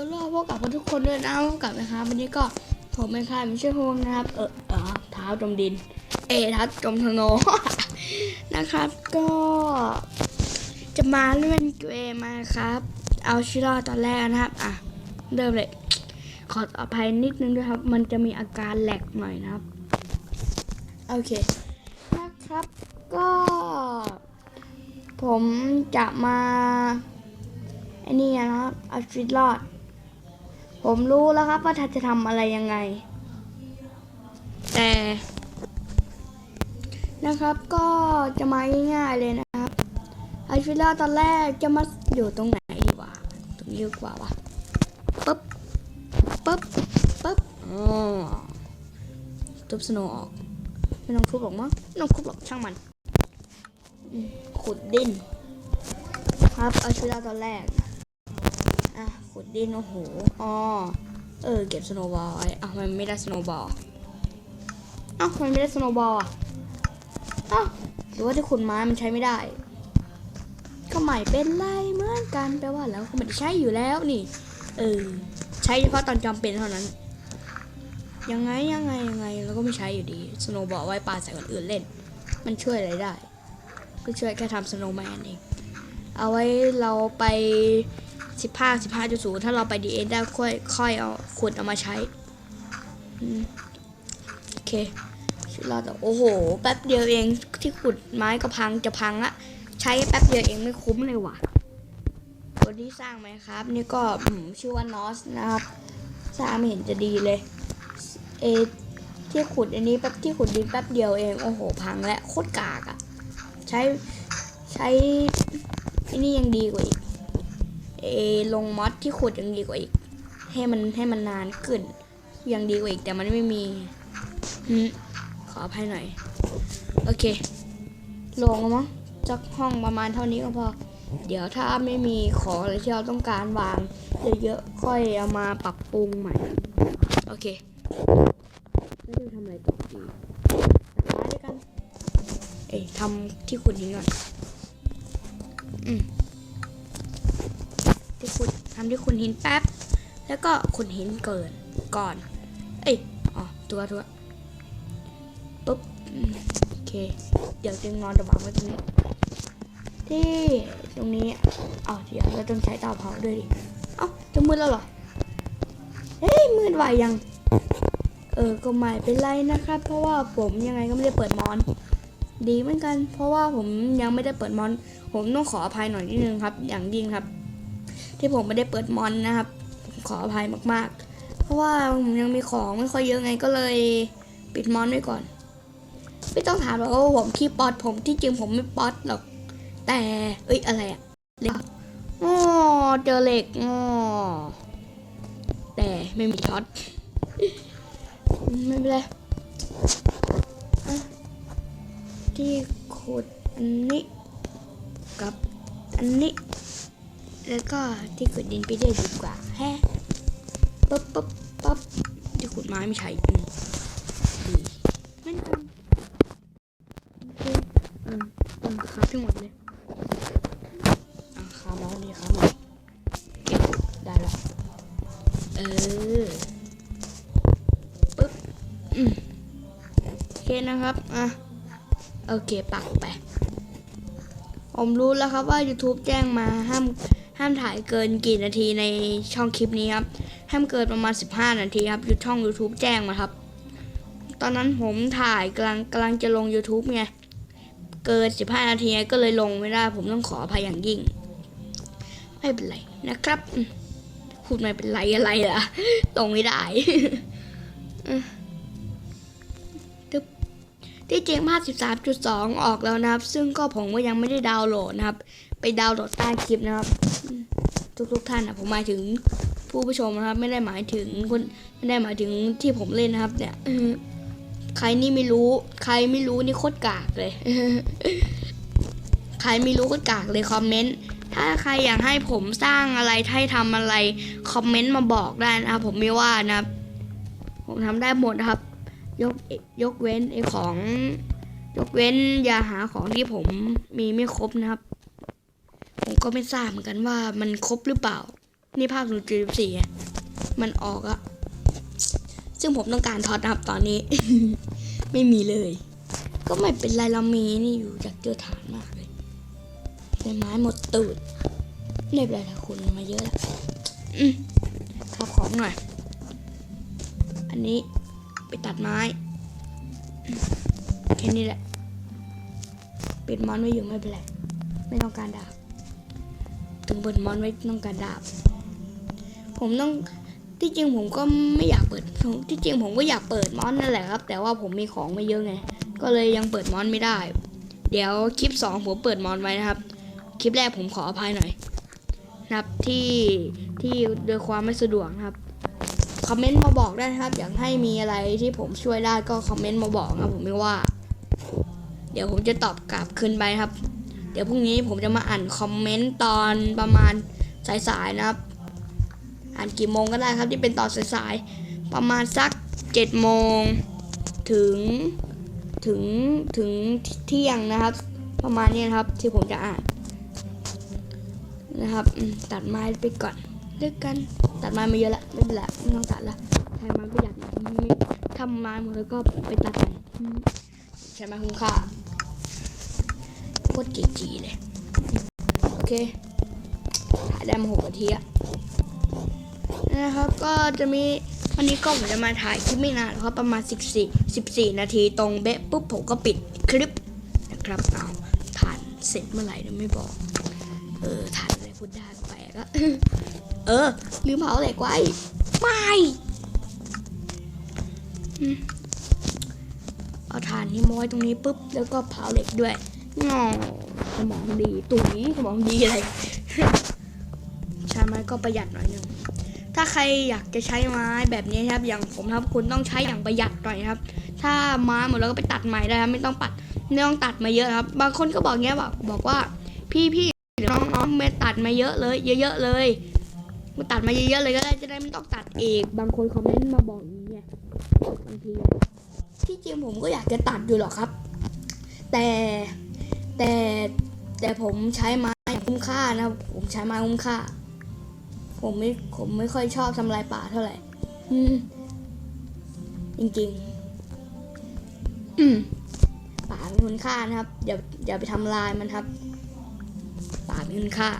ยวรอพวกกับทุกคนด้วยนะพวกกับนะครับวันนี้ก็ผมเป็นใครไม่ใช่โฮมนะครับ เออเออเท้าจมดิน เอท้าจมทโนนะครับ ก็จะมาเล่นเกมมาครับ เอาชิลอตอนแรกนะครับ อะ เริ่มเลย ขออภัยนิดนึงด้วยครับ มันจะมีอาการแหลกหน่อยนะครับ โอเค นะครับ ก็ ผมจะมาไอ้นี่นะครับเอาชีวิตรอด ผมรู้แล้วครับว่าท่านจะทำอะไรยังไง แต่นะครับก็จะมาง่ายๆเลยนะครับเอาชีวิตรอดตอนแรกจะมาอยู่ตรงไหนดีวะตรงนี้ดีกว่าวะปึ๊บปึ๊บปึ๊บอ๋อทุบสโนว์ออกไม่ต้องทุบหรอกมั้งไม่ต้องทุบหรอกช่างมันอืมขุดดินครับเอาชีวิตรอดตอนแรก อะขุดดินโอ้โหอ๋อเออเก็บสโนบอลไว้อะมันไม่ได้สโนบอลอ้าวมันไม่ได้สโนบอลอะอ้าวหรือว่าที่ขุดไม้มันใช้ไม่ได้ ก็ไม่เป็นไรเหมือนกันแปลว่าแล้วก็ไม่ได้ใช้อยู่แล้วนี่เออใช้เฉพาะตอนจำเป็นเท่านั้น ยังไงยังไงยังไงเราก็ไม่ใช้อยู่ดีสโนบอลไว้ปาใส่คนอื่นเล่น มันช่วยอะไรได้ ก็ช่วยแค่ทำสโนว์แมนเองเอาไว้เราไป สิบห้าสิบห้าจุดศูนย์ถ้าเราไปดีเอ็นได้ค่อยค่อยเอาขุดเอามาใช้โอเคชุดเราแต่โอ้โห แป๊บเดียวเองที่ขุดไม้ก็พังจะพังละใช้แป๊บเดียวเองไม่คุ้มเลยว่ะคนที่สร้างไหมครับ นี่ก็ชื่อว่านอสนะครับ สร้างไม่เห็นจะดีเลย เอที่ขุดอันนี้แป๊บที่ขุดดินแป๊บเดียวเองโอ้โห พังและโคตรกากอะใช้ใช้อ้นี่ยังดีกว่าอีก เอลงมอดที่ขุดยังดีกว่าอีก ให้มันให้มันนานขึ้น ยังดีกว่าอีกแต่มันไม่มีหืมขออภัยหน่อย โอเค ลงแล้วมั้งจักห้องประมาณเท่านี้ก็พอ เดี๋ยวถ้าไม่มีของอะไรที่เราต้องการวางเยอะๆค่อยเอามาปรับปรุงใหม่ โอเคแล้วจะทำอะไรต่อดีตัดไม้ด้วยกัน เอ้ยทำที่ขุดนี้ก่อน อืม ที่ขุดทำที่ขุดหินแป๊บ แล้วก็ขุดหินเกินก่อน เอ้ยอ๋อตัวตัวปุ๊บโอเค เดี๋ยวจึงนอนจะวางไว้ตรงนี้ ที่ตรงนี้เอ๋อเดี๋ยวเราต้องใช้เตาเผาด้วยดิเอ้าจะมืดแล้วเหรอเฮ้ยมืดไหวยังเออก็ไม่เป็นไรนะครับ เพราะว่าผมยังไงก็ไม่ได้เปิดมอน ดีเหมือนกัน เพราะว่าผมยังไม่ได้เปิดมอน ผมต้องขออภัยหน่อยนิดนึงครับ อย่างยิ่งครับ ที่ผมไม่ได้เปิดมอนนะครับ ขออภัยมากๆ เพราะว่าผมยังมีของไม่ค่อยเยอะไงก็เลยปิดมอนไว้ก่อน ไม่ต้องถามหรอกว่าผมขี้ป๊อตผมที่จริงผมไม่ป๊อตหรอก แต่เอ้ยอะไรอะเหล็กอ๋อเจอเหล็กอ๋อแต่ไม่มีช็อตไม่เป็นไรที่ขุดอันนี้กับอันนี้ แล้วก็ที่ขุดดินไปด้วยดีกว่าแฮะปั๊บปั๊บปั๊บที่ขุดไม้ไม่ใช่ดีเหมือนกันโอเคเออเออครับทั้งหมดเลยอะคาเมาส์นี่ครับเก็บได้แล้วเออปึ๊บอืมโอเคนะครับอะโอเคปักไปผมรู้แล้วครับว่า YouTube แจ้งมาห้าม ห้ามถ่ายเกินกี่นาทีในช่องคลิปนี้ครับ ห้ามเกินประมาณ 15 นาทีครับยูช่อง YouTube แจ้งมาครับ ตอนนั้นผมถ่ายกำลังกำลังจะลง YouTube ไง เกิน 15 นาทีก็เลยลงไม่ได้ ผมต้องขออภัยอย่างยิ่ง ไม่เป็นไรนะครับพูดไม่เป็นไรอะไรล่ะลงไม่ได้อืมตึ๊บที่จริงภาพ13.2 ออกแล้วนะครับ ซึ่งก็ผมก็ยังไม่ได้ดาวน์โหลดนะครับ ไปดาวน์โหลดใต้คลิปนะครับ ทุกๆท่านนะผมหมายถึงผู้ผู้ชมนะครับ ไม่ได้หมายถึงคนไม่ได้หมายถึงที่ผมเล่นนะครับ เนี่ยใครนี่ไม่รู้ ใครไม่รู้นี่โคตรกากเลย ใครไม่รู้โคตรกากเลยคอมเมนต์ถ้าใครอยากให้ผมสร้างอะไรให้ทำอะไรคอมเมนต์มาบอกได้นะครับผมไม่ว่านะครับ ผมทำได้หมดนะครับ ยกยกเว้นไอของ ยกเว้นอย่าหาของที่ผมมีไม่ครบนะครับ ผมก็ไม่ทราบเหมือนกันว่ามันครบหรือเปล่า นี่ภาพศูนย์จุดสี่มันออกอะซึ่งผมต้องการทอดนะครับตอนนี้ ไม่มีเลย ก็ไม่เป็นไรเรามีนี่อยู่จากเจอฐานมากเลยแต่ไม้หมดตูดไม่เป็นไรละคุณมาเยอะแล้วอืมขับของหน่อย อันนี้ไปตัดไม้แค่นี้แหละ ปิดมอนไว้อยู่ไม่เป็นไร ไม่ต้องการดาบ ถึงเปิดมอนไว้ต้องการดาบ ผมต้องที่จริงผมก็ไม่อยากเปิดที่จริงผมก็อยากเปิดมอนนั่นแหละครับ แต่ว่าผมมีของไม่เยอะไง ก็เลยยังเปิดมอนไม่ได้ เดี๋ยวคลิปสองผมเปิดมอนไว้นะครับ คลิปแรกผมขออภัยหน่อยนะครับที่ที่โดยความไม่สะดวกนะครับคอมเมนต์มาบอกได้นะครับ อยากให้มีอะไรที่ผมช่วยได้ก็คอมเมนต์มาบอกนะผมไม่ว่า เดี๋ยวผมจะตอบกลับคืนไปครับ เดี๋ยวพรุ่งนี้ผมจะมาอ่านคอมเมนต์ตอนประมาณสายๆนะครับ อ่านกี่โมงก็ได้ครับที่เป็นตอนสายๆประมาณสักเจ็ดโมงถึงถึงถึงเที่ยงนะครับ ประมาณนี้นะครับที่ผมจะอ่านนะครับตัดไม้ไปก่อนเลือกกันตัดไม้มาเยอะละไม่เป็นไรไม่ต้องตัดละใช้ไม้ประหยัดทำไม้หมดแล้วก็ไปตัดใช้ไม้คุ้มค่า โคตรจีๆเลย โอเคถ่ายได้มาหกนาทีอะนะครับก็จะมีวันนี้ก็ผมจะมาถ่ายคลิปไม่นานหรอกครับประมาณ 14 14 นาทีตรงเบ๊ะปุ๊บผมก็ปิดคลิปนะครับเอาถ่านเสร็จเมื่อไหร่เนี่ยไม่บอก เออถ่านอะไรพูดได้ก็แปลกอะเออลืมเผาเหล็กไว้ไม่เอาถ่านนี้มาไว้ตรงนี้ปุ๊บแล้วก็เผาเหล็กด้วย งอสมองดีตุ๋ยสมองดีอะไรใช้ไม้ก็ประหยัดหน่อยหนึงถ้าใครอยากจะใช้ไม้แบบนี้ครับ อย่างผมครับคุณต้องใช้อย่างประหยัดหน่อยครับ ถ้าไม้หมดแล้วก็ไปตัดใหม่ได้ครับไม่ต้องปัดไม่ต้องตัดมาเยอะครับ บางคนก็บอกเงี้ยบอกบอกว่า พี่พี่น้องๆมาตัดมาเยอะเลย เยอะๆเลยมาตัดมาเยอะๆเลยก็ได้จะได้ไม่ต้องตัดเองบางคนคอมเมนต์มาบอกอย่างเงี้ยบางทีที่จริงผมก็อยากจะตัดอยู่หรอกครับ แต่ แต่แต่ผมใช้ไม้คุ้มค่านะผมใช้ไม้คุ้มค่า ผมไม่ผมไม่ค่อยชอบทำลายป่าเท่าไหร่จริงๆป่ามีคุณค่านะครับอย่าอย่าไปทำลายมันครับ ป่ามีคุณค่า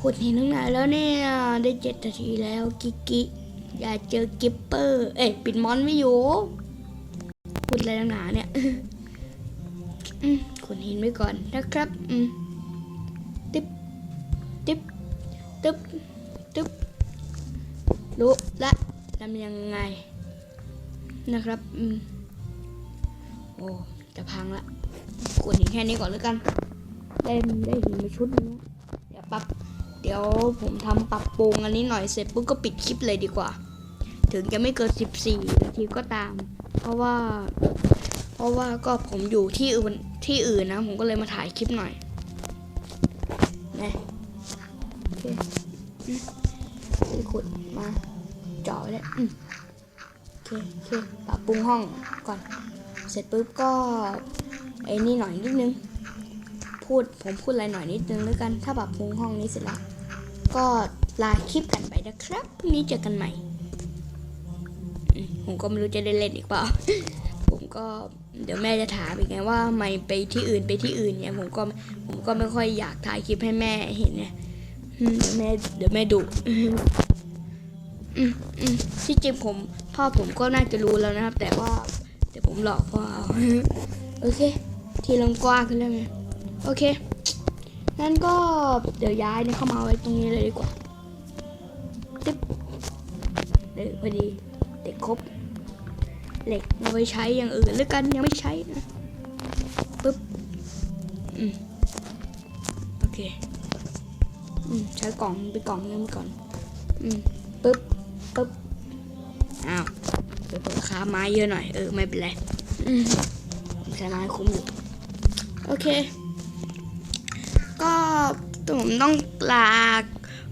ขุดหินตั้งนานแล้วเนี่ยได้เจ็ดนาทีแล้วกิกกิอย่าเจอกิปเปอร์ เอ้ยปิดมอนไม่อยู่ขุดอะไรตั้งนานเนี่ย ขุดหินไว้ก่อนนะครับ อืมติ๊บ ติ๊บตึ๊บตึ๊บ รู้ละทำยังไง นะครับ อืม โอ้ จะพังละกดหินแค่นี้ก่อนแล้วกัน ได้ได้หินมาชุดนึงเดี๋ยวปรับ เดี๋ยวผมทำปรับปรุงอันนี้หน่อยเสร็จปุ๊บก็ปิดคลิปเลยดีกว่า ถึงจะไม่เกิน 14 นาทีก็ตาม เพราะว่า เพราะว่าก็ผมอยู่ที่อื่นที่อื่นนะ ผมก็เลยมาถ่ายคลิปหน่อยนะโอเคขุดมาเจาะไว้เลยโอเคโอเคปรับปรุงห้องก่อน เสร็จปุ๊บก็ไอ้นี่หน่อยนิดนึง พูดผมพูดอะไรหน่อยนิดนึงแล้วกัน ถ้าปรับปรุงห้องนี้เสร็จแล้ว ก็ลาคลิปกันไปนะครับพรุ่งนี้เจอกันใหม่ ผมก็ไม่รู้จะได้เล่นอีกเปล่า ผมก็ เดี๋ยวแม่จะถามอีกไงว่าไม่ไปที่อื่นไปที่อื่นเนี่ยผมก็ผมก็ไม่ค่อยอยากถ่ายคลิปให้แม่เห็นเนี่ยเดี๋ยวแม่เดี๋ยวแม่ดุที่จริงผมพ่อผมก็น่าจะรู้แล้วนะครับ แต่ว่าแต่ผมหลอกพ่อเอาโอเค ทีลงกว้างขึ้นแล้วไงโอเคงั้นก็เดี๋ยวย้ายเนี่ยเข้ามาไว้ตรงนี้เลยดีกว่าตึ๊บเด็กพอดีเด็กครบ เหล็กเอาไว้ใช้อย่างอื่นแล้วกันยังไม่ใช้นะปึ๊บอืมโอเคอืมใช้กล่องไปกล่องนึงก่อนอืมปึ๊บปึ๊บอ้าวเดี๋ยวราคาไม้เยอะหน่อยเออไม่เป็นไรอืมใช้ไม้คุ้มอยู่โอเค ก็ผมต้องลา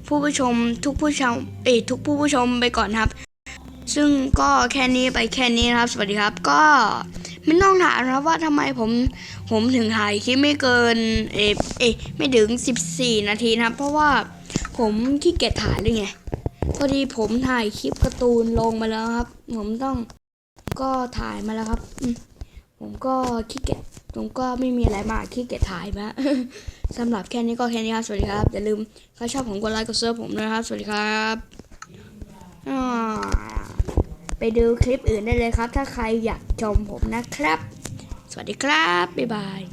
ผู้ผู้ชมทุกผู้ชมเอยทุกผู้ผู้ชมไปก่อนครับ ซึ่งก็แค่นี้ไปแค่นี้นะครับ สวัสดีครับ ก็ไม่ต้องถามนะครับว่าทำไมผมผมถึงถ่ายคลิปไม่เกินเออเอไม่ถึง 14 นาทีนะครับ เพราะว่าผมขี้เกียจถ่ายเลยไงพอดีผมถ่ายคลิปการ์ตูนลงมาแล้วครับ ผมต้องก็ถ่ายมาแล้วครับผมก็ขี้เกียจผมก็ไม่มีอะไรมากขี้เกียจถ่ายมาสำหรับแค่นี้ก็แค่นี้ครับสวัสดีครับอย่าลืมถ้าชอบผมกดไลค์กดเซิร์ผมนะครับ สวัสดีครับอ่า ไปดูคลิปอื่นได้เลยครับ ถ้าใครอยากชมผมนะครับ สวัสดีครับ บ๊ายบาย